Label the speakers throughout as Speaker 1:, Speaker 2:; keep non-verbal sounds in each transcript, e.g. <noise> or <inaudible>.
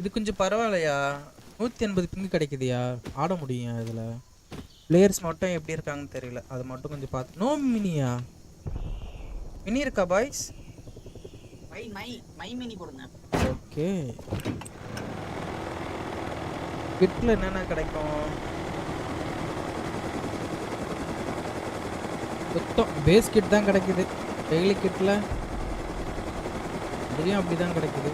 Speaker 1: இது கொஞ்சம் பரவாயில்லையா? நூற்றி எண்பது பிங்கு கிடைக்குதுயா? ஆட முடியும் இதில். பிளேயர்ஸ் மட்டும் எப்படி இருக்காங்கன்னு தெரியல. அது மட்டும் கொஞ்சம் பார்த்து நோ மினியா மினி இருக்கா boys
Speaker 2: my my my mini போடுங்க
Speaker 1: ஓகே. கிட்டில் என்னென்ன கிடைக்கும்? மொத்தம் பேஸ் கிட் தான் கிடைக்குது. டெய்லி கிட்டில் இதுலேயும் அப்படி தான் கிடைக்குது.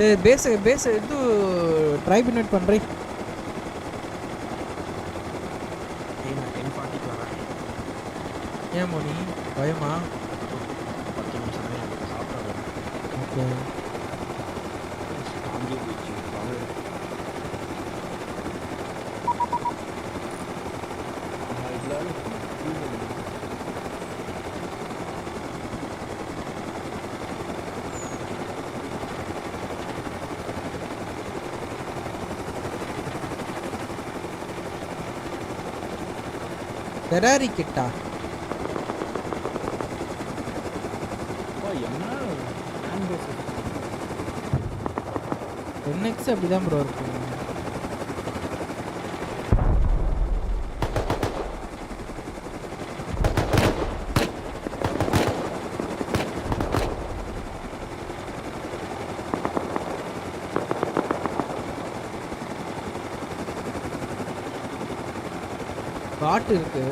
Speaker 1: சரி பேஸ் பேஸ்
Speaker 3: இது ட்ரை பண்ணிட் பண்ணுறேன்
Speaker 1: ஏன் மோனி? பயமா? ஓகே ஃபெராரி கிட்டா
Speaker 4: என்ன?
Speaker 1: என்எக்ஸ் அப்படி தான் ப்ரோ இருக்கும் காட்டு இருக்கு.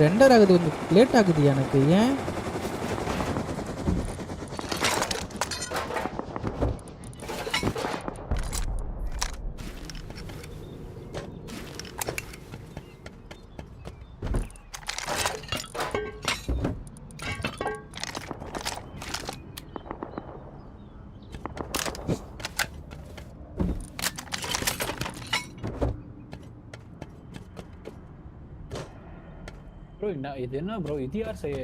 Speaker 1: ரெண்டர் ஆகுது கொஞ்சம் லேட் ஆகுது எனக்கு. ஏன்?
Speaker 4: ப்ரோ என்ன இது என்ன ப்ரோ இது யார் செய்ய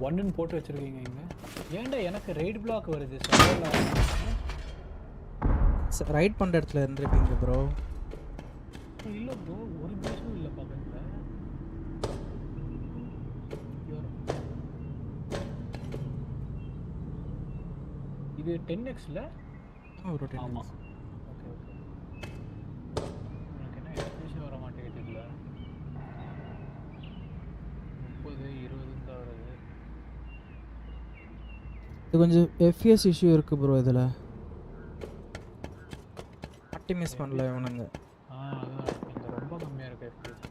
Speaker 4: ஒன்றுன்னு போட்டு வச்சிருக்கீங்க இங்க. ஏன்டா எனக்கு ரைட் பிளாக் வருது?
Speaker 1: ரைட் பண்ணுற இடத்துல இருந்திருப்பீங்க ப்ரோ
Speaker 4: இல்லை ப்ரோ ஒரு பேஸும் இல்லை பக்கத்தில் இது டென் எக்ஸில் ஆமாம்
Speaker 1: minutes.
Speaker 4: ஓகே ஓகே எனக்கு என்ன எக்ஸ்பிரஷன் வர மாட்டேங்குது இல்லை முப்பது இருபது தான் வருது
Speaker 1: இது கொஞ்சம் எஃப்எஸ் இஷ்யூ இருக்கு ப்ரோ இதில். ஆப்டிமைஸ் பண்ணல இவனுங்க
Speaker 4: ஆ அதான் இங்கே ரொம்ப கம்மியாக இருக்கு எஃபிஎஸ்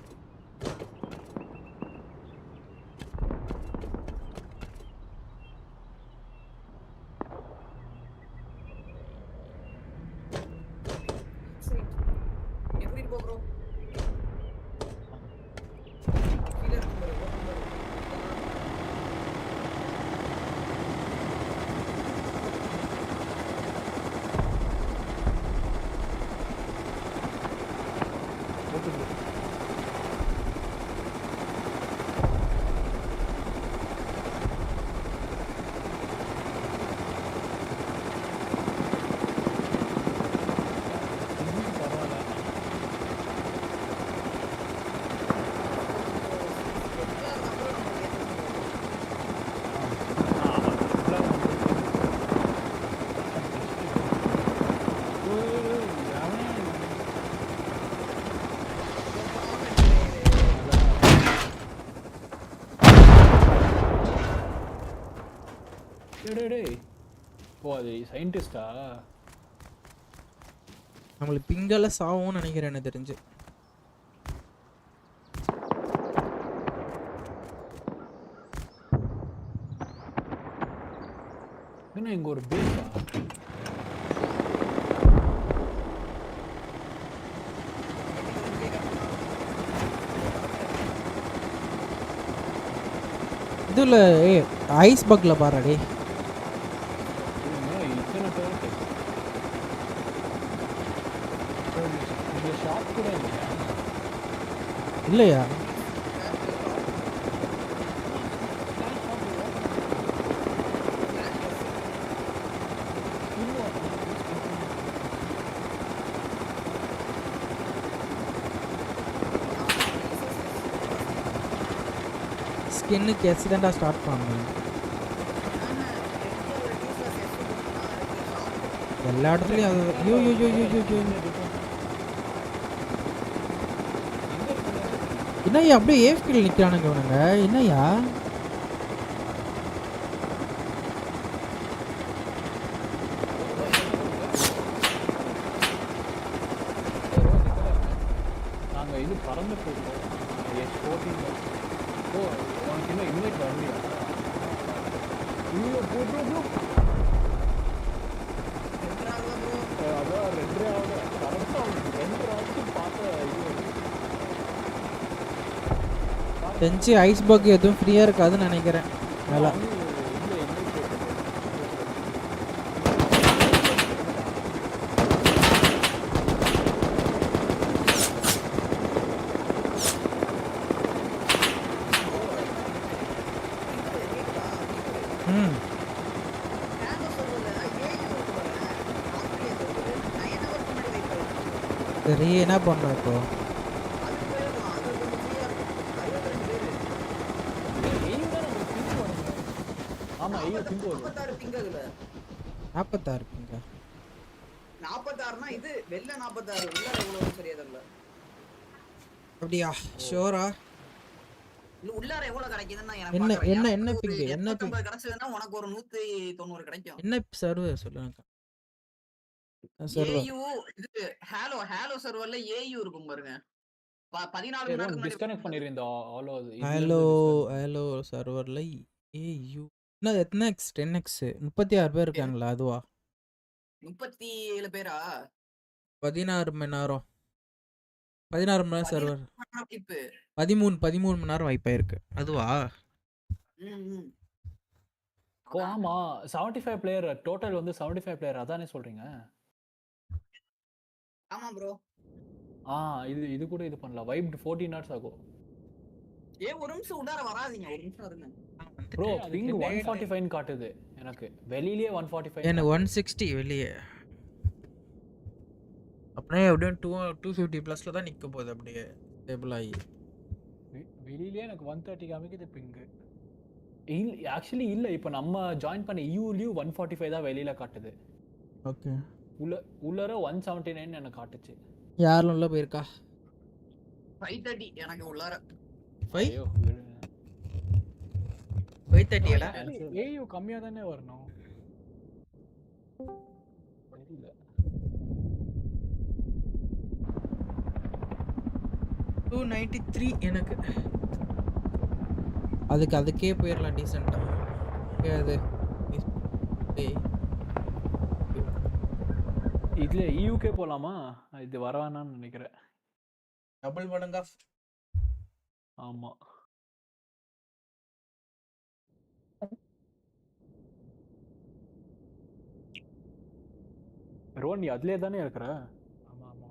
Speaker 2: எப்படி இருப்போம் ப்ரோ கீழே இருக்கு பாரு, open பாரு.
Speaker 4: இன்னும் பரவாயில்ல
Speaker 2: எல்லாம் அப்புறம் நம்ம ஏத்தணும்.
Speaker 4: ஓ அது சயின்டிஸ்டா
Speaker 1: நம்மளுக்கு பிங்கெல்லாம் சாவும்னு நினைக்கிறேன் எனக்கு தெரிஞ்சு.
Speaker 4: என்ன இங்க ஒரு பேஸா
Speaker 1: இதில் ஐஸ் பக்கில் பாருடே
Speaker 4: இல்லையா
Speaker 1: ஸ்கின்னுக்கு எக்ஸிடெண்ட்டாக ஸ்டார்ட் பண்ணுவேன் எல்லா இடத்துலையும் அது ஐயோ ஐயோ ஐயோ ஐயோ என்னையா என்னய்யா அப்படியே ஏஃப்கில் நிற்கிறானுங்க இவனுங்க. என்னய்யா?
Speaker 4: நாங்கள் இது பறந்து போகிறோம் எஸ் ஃபோர்டீன் ஓ உனக்கு இன்னும் இன்வைட் வரலையா போட்டு ப்ரோ ப்ரோ ப்ரோ அதான் ரெண்டரை ஆகுது கரெக்டாக அவனுக்கு ரெண்டரை ஆச்சு பார்த்த இது வருது.
Speaker 1: செஞ்சு ஐஸ் பக் எதுவும் ஃப்ரீயாக இருக்காதுன்னு நினைக்கிறேன். நல்லா ம். சரி என்ன பண்ணுறோம் இப்போ
Speaker 4: ஏய், தான் நமக்கு ping வருது. ஆமா ஐயோ பிங்க் வருது
Speaker 2: நாற்பத்தாறு பிங்க் அதுல
Speaker 1: நாற்பத்தாறு இருக்குங்க
Speaker 2: நாற்பத்தாறுனா இது வெள்ள நாற்பத்தாறு உள்ள எவ்வளவு சரியா தெரியல
Speaker 1: அப்படியா? ஷோரா
Speaker 2: உள்ளார எவ்வளவு கிடைக்குதுன்னு நான்
Speaker 1: என்ன-
Speaker 2: எனக்கு
Speaker 1: என்ன-
Speaker 2: பார்க்கறேன்.
Speaker 1: என்ன
Speaker 2: எனக்கு ஒரு
Speaker 1: ping? என்ன ping?
Speaker 2: 850 கிடைச்சதுன்னா உனக்கு ஒரு நூத்தி தொண்ணூறு கிடைக்கும்.
Speaker 1: என்ன சர்வர் சொல்லுங்க சர்வர்
Speaker 2: ஏயு இது ஹேலோ ஹேலோ சர்வர்ல ஏயு இருக்கும் பாருங்க. ப- பதினாலு மணி முன்னாடி
Speaker 4: டிஸ்கனெக்ட் இந்த
Speaker 1: ஹலோ ஹலோ சர்வரில் ஏயூ என்ன எத்தனை எக்ஸ் டென் எக்ஸ் முப்பத்தி ஆறு பேர் இருக்காங்களா அதுவா?
Speaker 2: முப்பத்தி ஏழு பேரா?
Speaker 1: பதினாறு மணி நேரம். பதினாறு மணி நேரம் சர்வர் பதிமூணு பதிமூணு மணி நேரம் வாய்ப்பாயிருக்கு அதுவா?
Speaker 2: ம், ம்.
Speaker 4: ஓ ஆமா. 75 ஃபைவ் பிளேயர் டோட்டல் வந்து 75 ஃபைவ் பிளேயர் அதானே சொல்றீங்க?
Speaker 2: ஆமா ப்ரோ
Speaker 4: ஆ இது இது கூட இது பண்ணலாம். வைப் 14 ஹார்ஸ் ஆகும்.
Speaker 2: ஏ ஒரு நிமிஷம் உள்ளார வராதீங்க. ஒரு நிமிஷம் இருங்க.
Speaker 4: Bro ping one forty five காட்டுது எனக்கு. வெளியிலேயே ஒன் ஃபார்ட்டி ஃபைவ்
Speaker 1: எனக்கு ஒன் சிக்ஸ்டி வெளியே. அப்படியே எப்படியும் டூ டூ ஃபிஃப்டி ப்ளஸில் தான் நிற்க போகுது அப்படியே ஸ்டேபிள் ஆகி.
Speaker 4: வெளியிலேயே எனக்கு ஒன் தேர்ட்டி காமிக்குது பிங்கு இல்ல ஆக்சுவலி இல்ல இப்போ நம்ம ஜாயின் பண்ண யூலையும் ஒன் ஃபார்ட்டி ஃபைவ் தான் வெளியில காட்டுது.
Speaker 1: ஓகே
Speaker 4: உள்ள உள்ளர ஒன் செவன்ட்டி நைன் எனக்கு காட்டுச்சு.
Speaker 1: யாரும் உள்ள போயிருக்கா?
Speaker 2: ஃபைவ் தேர்ட்டி எனக்கு உள்ளார
Speaker 1: ஃபைவ்
Speaker 4: ஐயோ
Speaker 1: ஃபைவ் தேர்ட்டியாடா
Speaker 4: ஏயு கம்மியா தானே வரணும்.
Speaker 1: டூ நைன்டி த்ரீ எனக்கு. அதுக்கு அதுக்கே போயிடலாம் டீசெண்டாக அது ஏய்.
Speaker 4: இதுல யூகே போலாமா? இது வர வேணாம்னு நினைக்கிறேன்.
Speaker 1: டபுள் மடங்கா?
Speaker 4: ஆமா. ரோன் நீ அதுலயே தானே இருக்கிற?
Speaker 5: ஆமா ஆமா.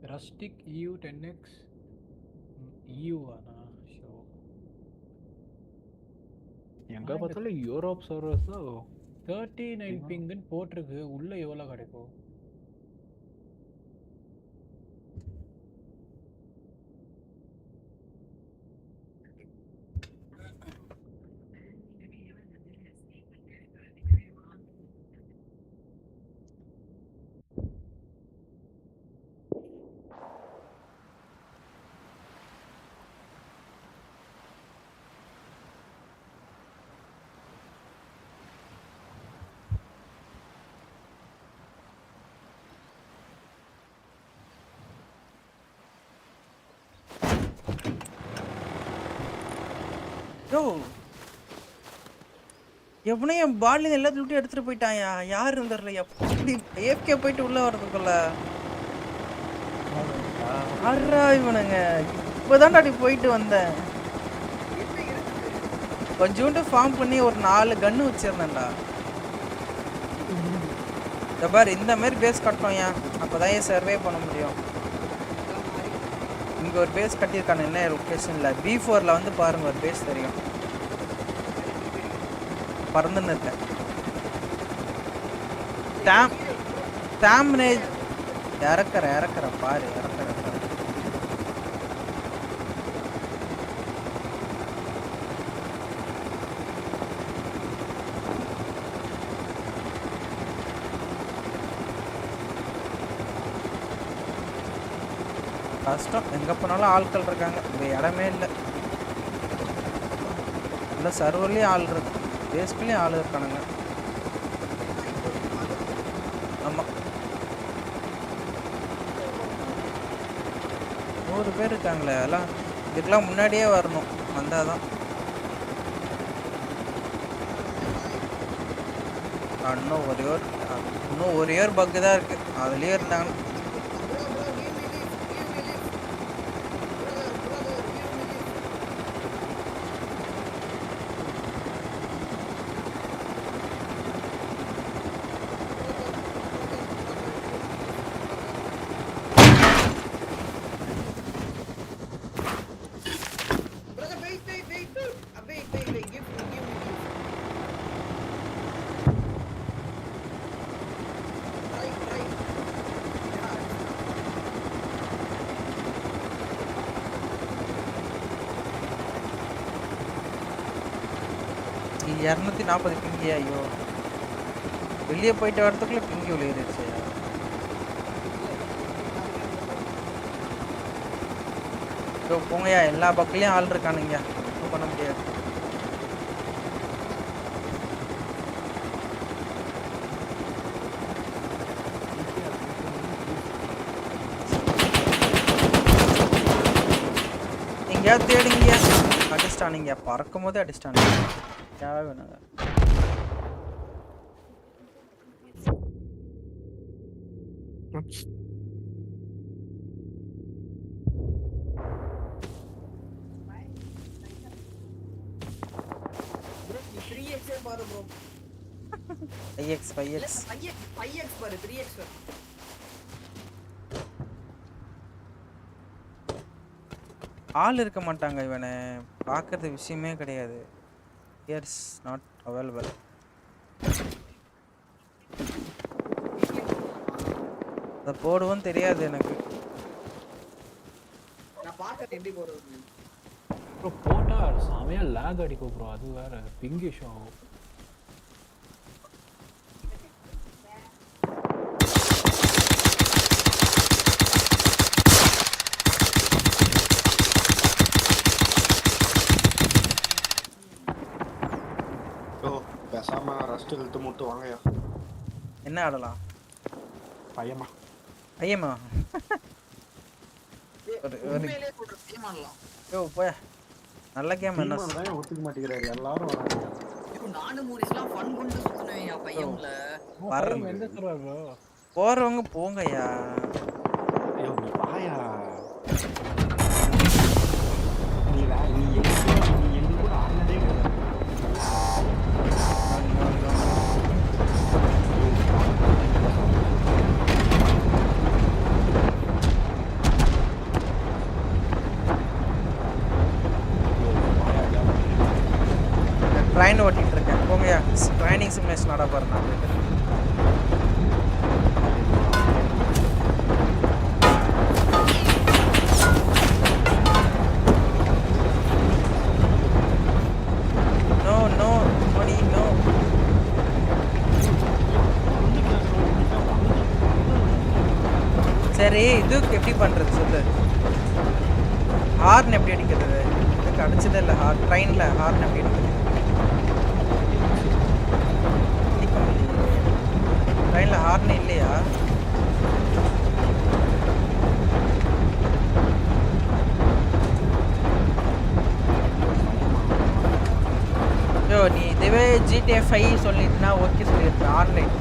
Speaker 5: ரஸ்டிக் இயூ டென் எக்ஸ் இயூவாண்ணா ஷோ.
Speaker 4: எங்க பார்த்தாலும் யூரோப் சர்வர்ஸ் தான்.
Speaker 5: Thirty nine. பிங்குன்னு போட்டிருக்கு. உள்ள எவ்வளோ கிடைக்கும்?
Speaker 1: ப்ரோ எவனே என் பாலில் எல்லாத்தையும் விட்டு எடுத்துகிட்டு போயிட்டாயா? யார் இருந்தார்ல? எப்படி ஏஃப்கே போயிட்டு உள்ளே வர்றதுக்குள்ள? ஆறா இவனுங்க. இப்போதான்டா அப்படி போயிட்டு வந்தேன். கொஞ்சோண்டு ஃபார்ம் பண்ணி ஒரு நாலு கன்று வச்சிருந்தேன்டா. இந்த பாரு இந்த மாதிரி பேஸ் கட்டணும் ஏன்? அப்போதான் ஏன் சர்வே பண்ண முடியும்? இங்கே ஒரு பேஸ் கட்டியிருக்காங்க என்ன லொக்கேஷனில் பி ஃபோரில் வந்து பாருங்க ஒரு பேஸ் தெரியும். பறந்துன்னு இருக்கேன். டேம் டேம்னேஜ் இறக்குற இறக்குற பாரு இறக்குற. கஷ்டம். எங்கே போனாலும் ஆட்கள் இருக்காங்க. இங்கே இடமே இல்லை. இல்லை சர்வர்லேயும் ஆள் இருக்கு. பேஸ்க்குலேயும் ஆள் இருக்கானுங்க. ஆமாம் நூறு பேர் இருக்காங்களே எல்லாம் இதுக்கெல்லாம் முன்னாடியே வரணும். வந்தால் தான் இன்னும் ஒரே ஒரு இன்னும் ஒரே ஒரு பக்கு தான் இருக்குது அதுலேயே இருந்தாங்க. இரநூத்தி நாற்பது பிங்கி ஐயோ. வெளியே போயிட்டு வரதுக்குள்ள பிங்கி விளையாடுச்சு ஸோ போங்கய்யா எல்லா பக்கத்துலையும் ஆள் இருக்கானுங்க ஒன்றும் பண்ண முடியாது. எங்கேயாவது தேடுங்க அடிச்சிட்டானுங்க பறக்கும் போதே அடிச்சிட்டானுங்க
Speaker 6: Bro, நீ 3x ஏ பாரு bro.
Speaker 1: ஃபைவ் எக்ஸ் ஃபைவ்
Speaker 6: இல்ல,
Speaker 1: எக்ஸ்
Speaker 6: 5x 5x பாரு, 3x பாரு.
Speaker 1: ஆள் இருக்க மாட்டாங்க இவனை பார்க்கறது விஷயமே கிடையாது இயர்ஸ் நாட் அவைலபிள் அதை போடுவோன்னு தெரியாது எனக்கு.
Speaker 6: நான் பார்க்கறேன் எப்படி போறது
Speaker 4: ப்ரோ போட்டா செமையா லேக் அடிக்கும் ப்ரோ அது வேற பிங் இஷ்யூ ஆகும்
Speaker 3: ஓ பேசாம ரஸ்ட் இழுத்து முட்டு வாங்கயா
Speaker 1: என்ன ஆடலாம்
Speaker 3: பையமா
Speaker 6: ஆடலாம்.
Speaker 1: யோ போய. நல்ல கேம் என்ன
Speaker 3: ஒத்துக்க மாட்டேங்கிறாரு? எல்லாரும் வராங்க.
Speaker 6: நானும் கொண்டு சுத்துனேன் என் பையன்ல.
Speaker 1: வர்றேன்.
Speaker 4: எந்த ப்ரோ
Speaker 1: போறவங்க போங்கய்யா.
Speaker 3: ஐயோ நீ வாயா. நீ வே நீ எங்க கூட- நீ எங்க கூட ஆடினதே கிடையாது
Speaker 1: ட்ரெயின் ஓட்டிட்டு இருக்கேன் போங்கய்யா ட்ரைனிங் சிமுலேஷன் ஆட போறேன் நான் போயிட்டு. No, no, money, no. சரி இதுக்கு எப்படி பண்ணுறது சொல்லு. ஹார்ன் எப்படி அடிக்கிறது? இதுக்கு அடிச்சதே இல்லை ஹார் ட்ரெயினில் ஹார்ன் எப்படி அடிக்கிறது? ட்ரெயினில் ஹார்ன் இல்லையா? ஸோ நீ இதுவே ஜிடிஎஃப்ஐ சொல்லிட்டுனா ஓகே சொல்லியிருப்பேன் ஆன்லைன்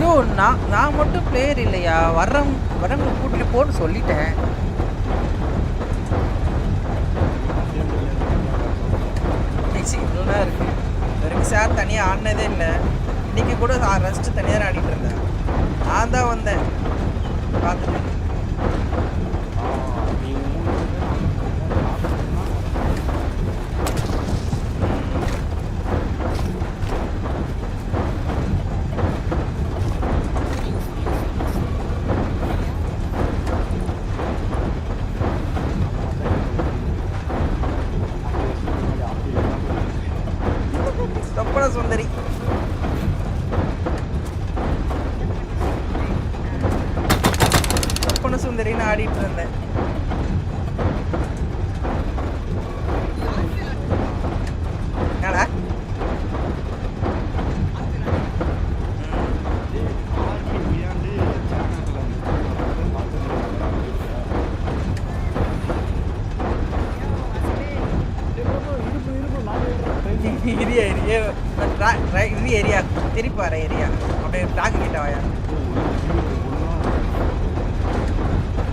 Speaker 1: யோ நான் நான் மட்டும் பிளேயர் இல்லையா வர்றவங்க வரவங்க கூட்டிட்டு போன்னு சொல்லிட்டேன். சிங்கிள்லாம் இருக்கு. வரைக்கும் சார் தனியாக ஆடினதே இல்லை. இன்றைக்கி கூட ரெஸ்ட்டு தனியாக ஆடிட்டு இருந்தேன். நான் தான் வந்தேன். பார்த்துட்டு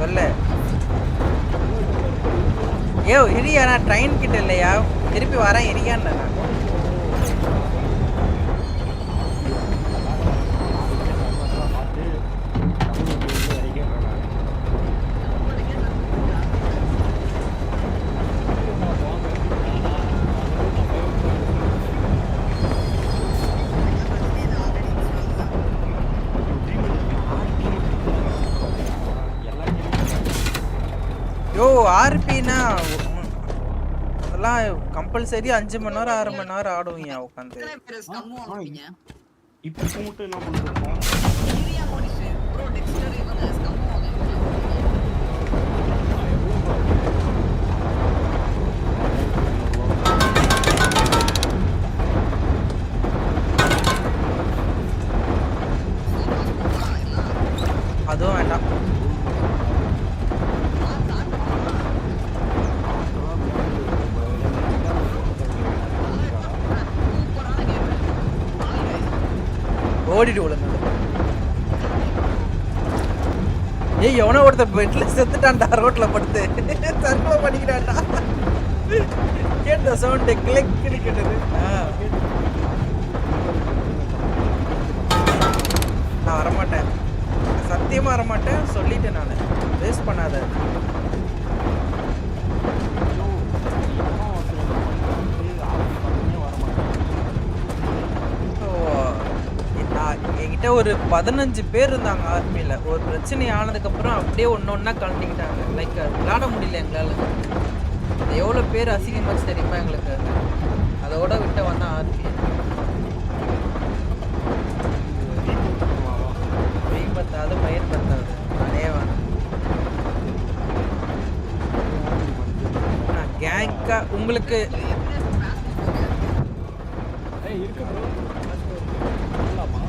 Speaker 1: சொல்லு. ஏ இரியா நான் ட்ரெயின் கிட்ட இல்லையா? திருப்பி வரேன் இரியான்னு. நான்
Speaker 3: பார்த்து தமிழ் வரைக்கும்
Speaker 1: யோ ஆர்பினா அதெல்லாம் கம்பல்சரி அஞ்சு மணி நேரம் ஆறு மணி நேரம் ஆடுவீங்க உட்காந்து.
Speaker 3: இப்போ மட்டும் என்ன பண்ணிருக்கோம்
Speaker 1: ஓடிட்டு விழுங்க ஏய் எவனோ ஒருத்தன் பெட்ல செத்துட்டான்டா ரோட்ல படுத்து. தற்கொலை பண்ணிக்கிட்டான்டா கேட்ட சவுண்டு கிளிக் கிளிக்கிட்டது நான் வரமாட்டேன். சத்தியமாக வரமாட்டேன். சொல்லிட்டேன் நான். வேஸ்ட் பண்ணாத. ஒரு பதினஞ்சு பேர் இருந்தாங்க ஆர்மியில் ஒரு பிரச்சனை ஆனதுக்கப்புறம் அப்படியே ஒன்று ஒன்றா கலந்துக்கிட்டாங்க லைக் விளாட முடியல எங்களால். எவ்வளோ பேர் அசிங்கமாச்சு தெரியுமா எங்களுக்கு? அதோட விட்ட வந்தான் ஆர்மி. வெயில் பத்தாது பயிர் பத்தாது அதே வேணும். நான் கேங்காக உங்களுக்கு
Speaker 4: ஏய் இருக்கு ப்ரோ சொல்லலாமா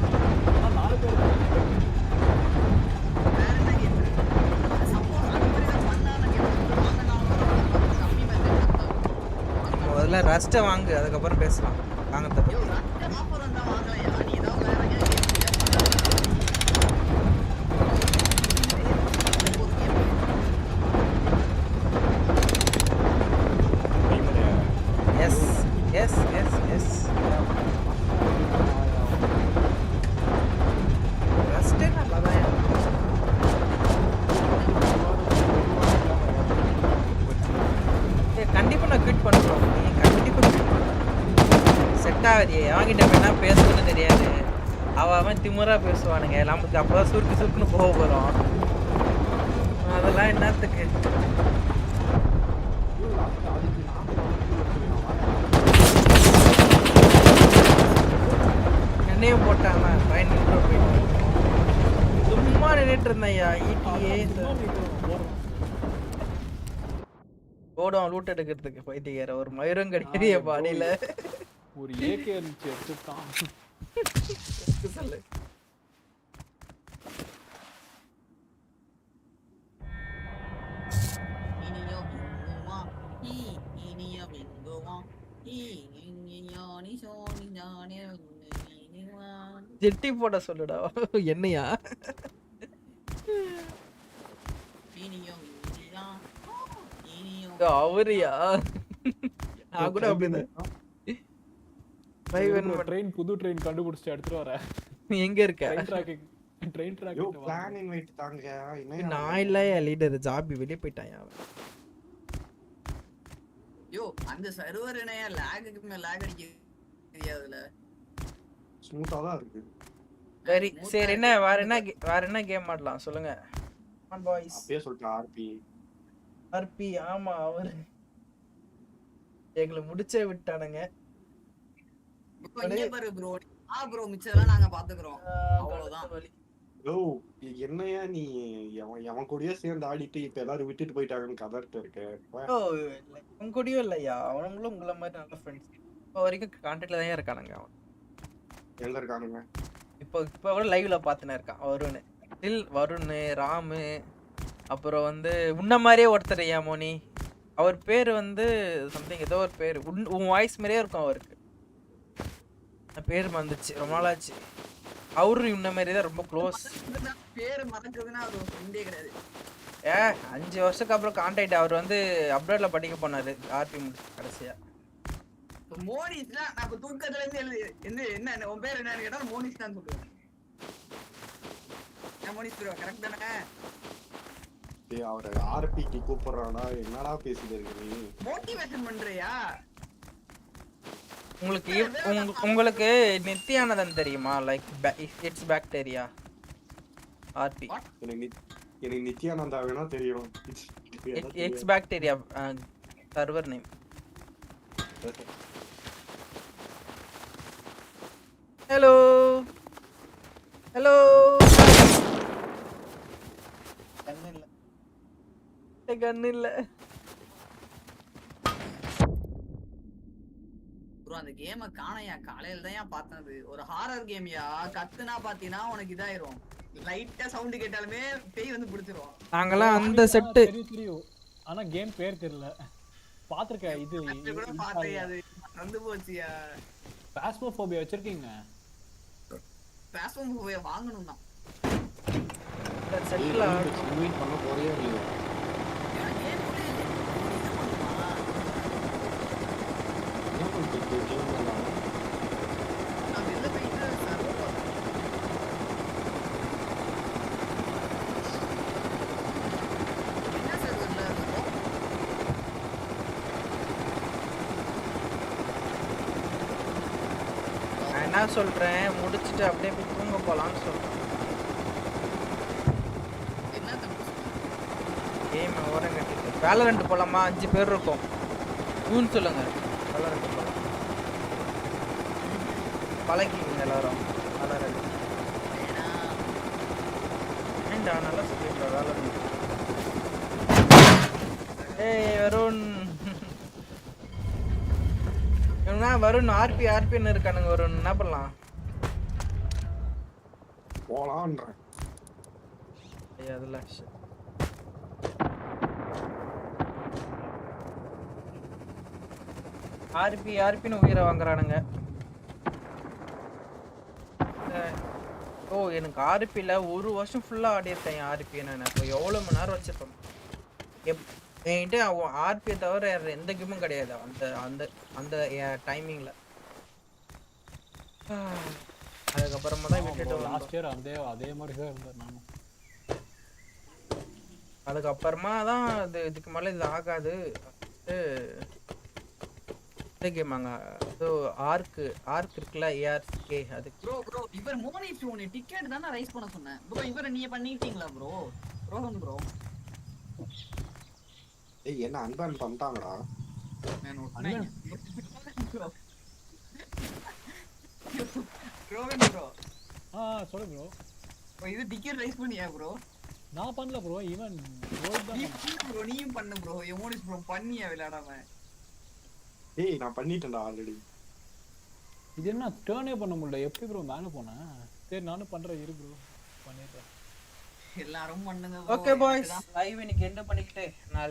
Speaker 4: ஆனா நாலு பேர் தான்
Speaker 2: வேற என்ன கேம் சப்போஸ் அந்த மாதிரி நான் பண்ணாத கேம் வாங்கினாலும் பரவாயில்ல கம்மி பட்ஜெட்
Speaker 1: முதல்ல ரஸ்ட்டை வாங்கு அதுக்கப்புறம் பேசலாம். வாங்கத்தை பற்றி திமிரா பேசுவானுங்க. நமக்கு அப்போதான் சுருக்கு சுருக்குன்னு போக போகிறோம் அதெல்லாம் என்னத்துக்கு? என்னையும் போட்டாங்க. போயிட்டு சும்மா நின்றுட்டு இருந்தேன் ஐயா. ஈட்டியே ஓடும் லூட் எடுக்கிறதுக்கு பைத்தியக்கார. ஒரு மயிரும் கிடைக்கிறிய பாடியில.
Speaker 4: ஒரு ஏகே இருந்துச்சு எடுத்துட்டான். <laughs>
Speaker 1: சொல்லு. ஜெட்டி போட சொல்லுடா. <laughs> என்னையா? <laughs> அவரியா? நான் கூட அப்படிதான். and one.
Speaker 4: ட்ரெயின் புது ட்ரெயின் கண்டுபிடிச்சிட்டு எடுத்துட்டு வர.
Speaker 1: நீ எங்க இருக்க?
Speaker 4: ட்ரெயின் ட்ராக்கிங்
Speaker 3: பிளான் இன்வைட் தாங்க.
Speaker 1: நான் இல்ல என் லீடர் ஜாபி வெளியே போயிட்டான் அவன்
Speaker 2: அந்த சர்வர் இணைய லேகுக்கு லேக் அடிக்குது அதுல?
Speaker 3: ஸ்மூத்தா தான் இருக்கு.
Speaker 1: சரி சரி என்ன வேற என்ன வேற என்ன கேம் ஆடலாம்? சொல்லுங்க. பாய்ஸ்
Speaker 3: அப்பயே சொல்லிட்டேன் ஆர்பி
Speaker 1: ஆர்பி ஆமா அவரு. எங்களை முடிச்சே விட்டானுங்க.
Speaker 2: இப்போ இங்க பாரு ப்ரோ ஆ ப்ரோ மிச்சதெல்லாம் நாங்க பாத்துக்கிறோம். அவ்வளவுதான்.
Speaker 3: ஓ என்னையா நீ எவன் எவன் கூடயே சேர்ந்து ஆடிட்டு இப்ப எல்லாரும் விட்டுட்டு போயிட்டாங்கன்னு கதறிட்டு இருக்க.
Speaker 1: ஓ உங்க கூடயும் இல்லையா? அவனுங்களும் உங்களை மாதிரி நல்ல ஃப்ரெண்ட்ஸ் இப்போ வரைக்கும் கான்டாக்ட்ல தான் இருக்கானுங்க அவன்.
Speaker 3: எங்க இருக்கானுங்க?
Speaker 1: இப்போ இப்போ கூட லைவ்ல பார்த்துன்னு இருக்கான் வருண். தில் வருண் ராமு. அப்புறம் வந்து உன்ன மாதிரியே ஒருத்தர் ஐயா மோனி. அவர் பேர் வந்து சம்திங் ஏதோ ஒரு பேர். உன் உன் வாய்ஸ் மாதிரியே இருக்கும் அவருக்கு. அந்த பேர் வந்துச்சு ரொம்ப நாளாச்சு. அவரு உன்ன மாதிரி தான் ரொம்ப க்ளோஸ்
Speaker 2: பேரு மறக்குதுன்னா அது ஃப்ரெண்டே கிடையாது.
Speaker 1: ஏ அஞ்சு வருஷத்துக்கு அப்புறம் கான்டாக்ட் அவர் வந்து அப்ராட்ல படிக்க போனாரு ஆர்பி முடிச்சு கடைசியா.
Speaker 2: இப்ப மோனிஸ்னா நான் தூக்கத்துல இருந்து எழுதி என்ன என்ன என்ன, உன் பேர் என்னன்னு கேட்டா மோனிஸ் தான் சொல்லுவேன். நான் மோனிஸ் ப்ரோ கரெக்ட் தானே?
Speaker 3: அவரை ஆர்பிக்கு கூப்பிடுறானா என்னடா பேசிட்டு இருக்க நீ?
Speaker 2: மோட்டிவேஷன் பண்றியா?
Speaker 1: உங்களுக்கு இவ்- உங்க- உங்களுக்கு நித்யானந்தன் தெரியுமா? லைக் இட்ஸ் பாக்டீரியா ஆர்பி
Speaker 3: எனக்கு நித்- எனக்கு நித்யானந்தா வேணா தெரியும்.
Speaker 1: X bacteria server name hello hello கண்ணு இல்ல கண்ணு இல்ல
Speaker 2: அந்த கேம காணையா காலையில தான் ஏன் பார்த்தது ஒரு ஹாரர் கேம்யா கத்துனா பாத்தீங்கன்னா உனக்கு இதாயிரும். லைட்டா சவுண்ட் கேட்டாலுமே பேய் வந்து பிடிச்சிரும்.
Speaker 1: நாங்கெல்லாம் அந்த செட்டு
Speaker 5: தெரியும் ஆனா கேம் பேர் தெரியல. பாத்திருக்கேன் இது
Speaker 2: கூட பார்த்தேன் அது வந்து போச்சியா?
Speaker 5: பாஸ்மோபோபியா வச்சிருக்கீங்க?
Speaker 2: பேசுவோம் போய் வாங்கணும் தான்
Speaker 1: செட்டில்
Speaker 3: இன்வைட் பண்ண போறியா இல்லையா என்ன பண்ணிட்டு கேம் விளையாடாம?
Speaker 2: நான் வெளில போயிட்டு server பார்த்தேன். என்ன serverல இருக்கும்?
Speaker 1: நான் சொல்றேன் முடிச்சிட்டு அப்படியே போய் தூங்க
Speaker 2: என்ன தப்பு
Speaker 1: கேம் ஓரம் கட்டிட்டு. வேலை ரெண்டு போலாமா? அஞ்சு பேர் இருக்கோம். ஊன்னு சொல்லுங்க. வேலை ரெண்டு போலாம். பழகிங்க எல்லாரும். வேலை ரெண்டு. ஏண்டா நல்லா சொல்லிடுறா வேலை ரெண்டு. ஏய் வருண். இவனா வருண் ஆர்பி ஆர்பின்னு இருக்கானுங்க வருண். என்ன பண்ணலாம்?
Speaker 3: போலான்றேன்.
Speaker 1: ஐயா அதெல்லாம் ஆர்பி ஆர்பின்னு உயிரை வாங்குறானுங்க. ஓ எனக்கு ஆர்பியில் ஒரு வருஷம் ஃபுல்லாக ஆடியிருக்கேன் என் ஆர்பி நான். இப்போ எவ்வளோ மணி நேரம் வச்சிருப்பேன் எப் என்கிட்ட ஆர்பியை தவிர வேற எந்த கேமும் கிடையாது. அந்த அந்த அந்த டைமிங்கில் அதுக்கப்புறமா தான் விட்டுட்டு
Speaker 5: லாஸ்ட் இயர் அதே அதே மாதிரி தான் இருந்தேன் நானும்.
Speaker 1: அதுக்கப்புறமா தான் இது இதுக்கு மேலே இது ஆகாது. இந்த கேமாங்க அது ஆர்க்கு ஆர்க் இருக்குல்ல ஏஆர்கே அதுக்கு.
Speaker 2: ப்ரோ ப்ரோ இவர் மோனிஸ் உன்னை டிக்கெட் தானே ரைஸ் பண்ண சொன்னேன். ப்ரோ இவரை நீங்க பண்ணிட்டீங்களா ப்ரோ ரோஹன் ப்ரோ
Speaker 3: ஏய் என்ன அன்பன் பண்ணிட்டாங்கடா.
Speaker 2: ரோஹன் ப்ரோ <laughs>
Speaker 5: ஆ சொல்லு ப்ரோ
Speaker 2: இது டிக்கெட் ரைஸ் பண்ணியா ப்ரோ
Speaker 5: நான் பண்ணல ப்ரோ
Speaker 2: பண்ணு ப்ரோ நீயும் பண்ணு ப்ரோ எமோனிஸ் ப்ரோ பண்ணியா விளையாடாம?
Speaker 3: ஏய் நான் பண்ணிட்டேன்டா ஆல்ரெடி
Speaker 5: இது என்ன டேர்னே பண்ண முடியல. எப்படி ப்ரோ மேலே போனேன் சரி நானும் பண்றேன். இரு ப்ரோ பண்ணிடுறேன்.
Speaker 2: எல்லாரும் பண்ணுங்க
Speaker 1: ஓகே பாய்ஸ் லைவ் இன்னைக்கு என்ன பண்ணிக்கிட்டு. நான்